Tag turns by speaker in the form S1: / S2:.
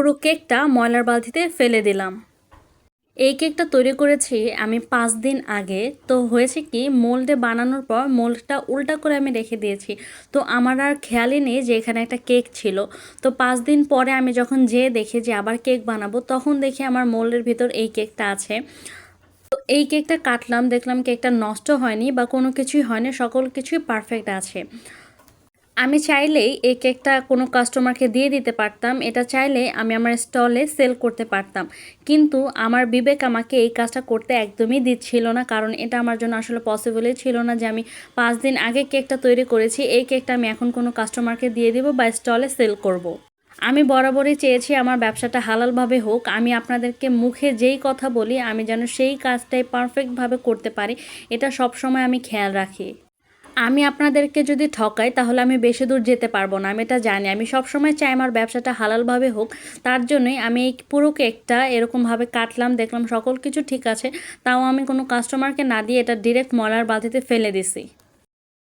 S1: পুরো কেকটা ময়লার বালতিতে ফেলে দিলাম। এই কেকটা তৈরি করেছি আমি পাঁচ দিন আগে। তো হয়েছে কি, মোল্ডে বানানোর পর মোল্ডটা উল্টা করে আমি রেখে দিয়েছি। তো আমার আর খেয়ালই নেই যে এখানে একটা কেক ছিল। তো পাঁচ দিন পরে আমি যখন যেয়ে দেখি যে আবার কেক বানাবো, তখন দেখি আমার মোল্ডের ভিতর এই কেকটা আছে। তো এই কেকটা কাটলাম, দেখলাম কেকটা নষ্ট হয়নি বা কোনো কিছুই হয়নি, সকল কিছুই পারফেক্ট আছে। আমি চাইলেই এই কেকটা কোনো কাস্টমারকে দিয়ে দিতে পারতাম, এটা চাইলে আমি আমার স্টলে সেল করতে পারতাম কিন্তু আমার বিবেক আমাকে এই কাজটা করতে একদমই দিচ্ছিল না, কারণ এটা আমার জন্য আসলে পসিবলই ছিল না যে আমি পাঁচ দিন আগে কেকটা তৈরি করেছি, এই কেকটা আমি এখন কোনো কাস্টমারকে দিয়ে দিব বা স্টলে সেল করব। আমি বরাবরই চেয়েছি আমার ব্যবসাটা হালালভাবে হোক, আমি আপনাদেরকে মুখে যেই কথা বলি, আমি যেন সেই কাজটাই পারফেক্টভাবে করতে পারি, এটা সবসময় আমি খেয়াল রাখি আমি আপনাদেরকে যদি ঠকাই, তাহলে আমি বেশি দূর যেতে পারব না। আমি এটা জানি। আমি সবসময় চাই আমার ব্যবসাটা হালালভাবে হোক। তার জন্যই আমি এই পুরো কেকটা এরকমভাবে কাটলাম, দেখলাম সকল কিছু ঠিক আছে, তাও আমি কোনো কাস্টমারকে না দিয়ে এটা ডিরেক্ট মলার বালতিতে ফেলে দিছি।